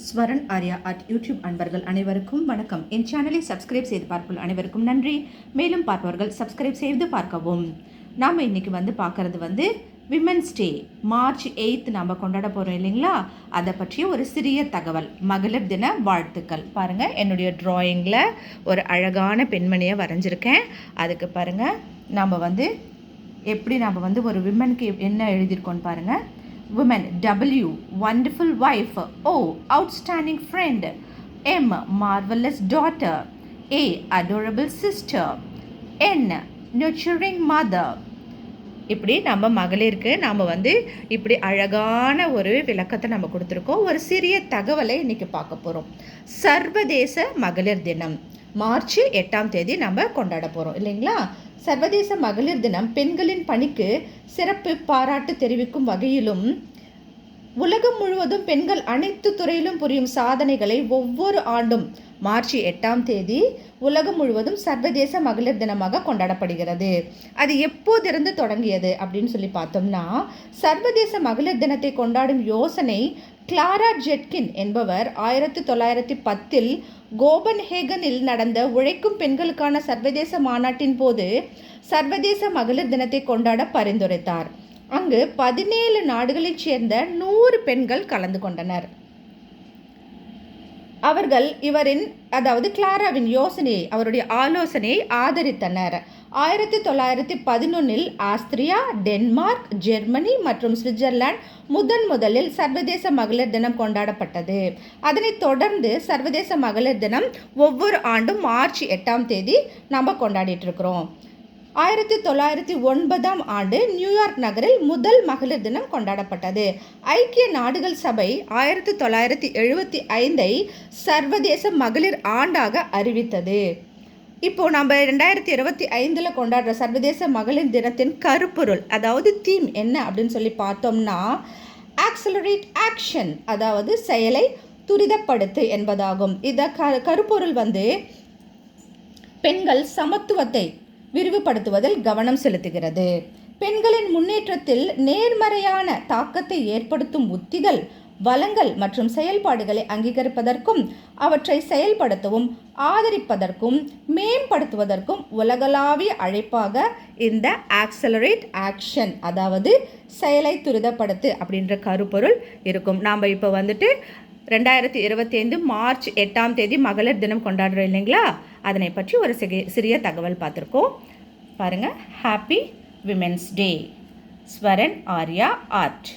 Swaran Arya at YouTube அன்பர்கள் அனைவருக்கும் வணக்கம். என் சேனலை சப்ஸ்கிரைப் செய்து பார்ப்போம் அனைவருக்கும் நன்றி. மேலும் பார்ப்பவர்கள் சப்ஸ்கிரைப் செய்து பார்க்கவும். நாம் இன்றைக்கி வந்து பார்க்குறது வந்து விமென்ஸ் டே மார்ச் எயித் நம்ம கொண்டாட போகிறோம் இல்லைங்களா? அதை பற்றிய ஒரு சிறிய தகவல். மகளிர் தின வாழ்த்துக்கள். பாருங்கள் என்னுடைய ட்ராயிங்கில் ஒரு அழகான பெண்மணியை வரைஞ்சிருக்கேன். அதுக்கு பாருங்கள் நம்ம வந்து எப்படி நம்ம வந்து ஒரு விமனுக்கு என்ன எழுதியிருக்கோன்னு பாருங்கள் women W wonderful wife O outstanding friend M marvelous daughter A adorable sister N nurturing mother. இப்படி நம்ம மகளிருக்கு நாம் வந்து இப்படி அழகான ஒரு விளக்கத்தை நம்ம கொடுத்துருக்கோம். ஒரு சிறிய தகவலை இன்றைக்கி பார்க்க போகிறோம் சர்வதேச மகளிர் தினம். மார்ச் எட்டாம் தேதி நம்ம கொண்டாட போகிறோம் இல்லைங்களா? சர்வதேச மகளிர் தினம் பெண்களின் பணிக்கு சிறப்பு பாராட்டு தெரிவிக்கும் வகையிலும் உலகம் முழுவதும் பெண்கள் அனைத்து துறையிலும் புரியும் சாதனைகளை ஒவ்வொரு ஆண்டும் மார்ச் எட்டாம் தேதி உலகம் முழுவதும் சர்வதேச மகளிர் தினமாக கொண்டாடப்படுகிறது. அது எப்போதிருந்து தொடங்கியது அப்படின்னு சொல்லி பார்த்தோம்னா சர்வதேச மகளிர் தினத்தை கொண்டாடும் யோசனை கிளாரா ஜெட்கின் என்பவர் ஆயிரத்தி தொள்ளாயிரத்தி பத்தில் கோபன்ஹேகனில் நடந்த உழைக்கும் பெண்களுக்கான சர்வதேச மாநாட்டின் போது சர்வதேச மகளிர் தினத்தை கொண்டாட பரிந்துரைத்தார். அங்கு பதினேழு நாடுகளைச் சேர்ந்த நூறு பெண்கள் கலந்து கொண்டனர். அவர்கள் இவரின் அதாவது கிளாராவின் யோசனையை அவருடைய ஆலோசனையை ஆதரித்தனர். ஆயிரத்தி தொள்ளாயிரத்தி பதினொன்னில் ஆஸ்திரியா டென்மார்க் ஜெர்மனி மற்றும் சுவிட்சர்லாந்து முதன் முதலில் சர்வதேச மகளிர் தினம் கொண்டாடப்பட்டது. அதனைத் தொடர்ந்து சர்வதேச மகளிர் தினம் ஒவ்வொரு ஆண்டும் மார்ச் எட்டாம் தேதி நம்ம கொண்டாடிட்டு இருக்கிறோம். ஆயிரத்தி தொள்ளாயிரத்தி ஒன்பதாம் ஆண்டு நியூயார்க் நகரில் முதல் மகளிர் தினம் கொண்டாடப்பட்டது. ஐக்கிய நாடுகள் சபை ஆயிரத்தி தொள்ளாயிரத்தி எழுபத்தி ஐந்தை சர்வதேச மகளிர் ஆண்டாக அறிவித்தது. இப்போ நம்ம ரெண்டாயிரத்தி இருபத்தி ஐந்தில் கொண்டாடுற சர்வதேச மகளிர் தினத்தின் கருப்பொருள் அதாவது தீம் என்ன அப்படின்னு சொல்லி பார்த்தோம்னா ஆக்சலரேட் ஆக்ஷன் அதாவது செயலை துரிதப்படுத்து என்பதாகும். இத க கருப்பொருள் வந்து பெண்கள் சமத்துவத்தை விரிவுபடுத்துவதில் கவனம் செலுத்துகிறது. பெண்களின் முன்னேற்றத்தில் நேர்மறையான தாக்கத்தை ஏற்படுத்தும் உத்திகள் வளங்கள் மற்றும் செயல்பாடுகளை அங்கீகரிப்பதற்கும் அவற்றை செயல்படுத்தவும் ஆதரிப்பதற்கும் மேம்படுத்துவதற்கும் உலகளாவிய அழைப்பாக இந்த ஆக்சலரேட் ஆக்ஷன் அதாவது செயலை துரிதப்படுத்து அப்படின்ற கருப்பொருள் இருக்கும். நாம் இப்போ வந்துட்டு ரெண்டாயிரத்தி இருபத்தி ஐந்து மார்ச் எட்டாம் தேதி மகளிர் தினம் கொண்டாடுறோம் இல்லைங்களா? அதனை பற்றி ஒரு சிறிய சிறிய தகவல் பார்த்துருக்கோம். பாருங்கள் happy women's day Swaran Arya art.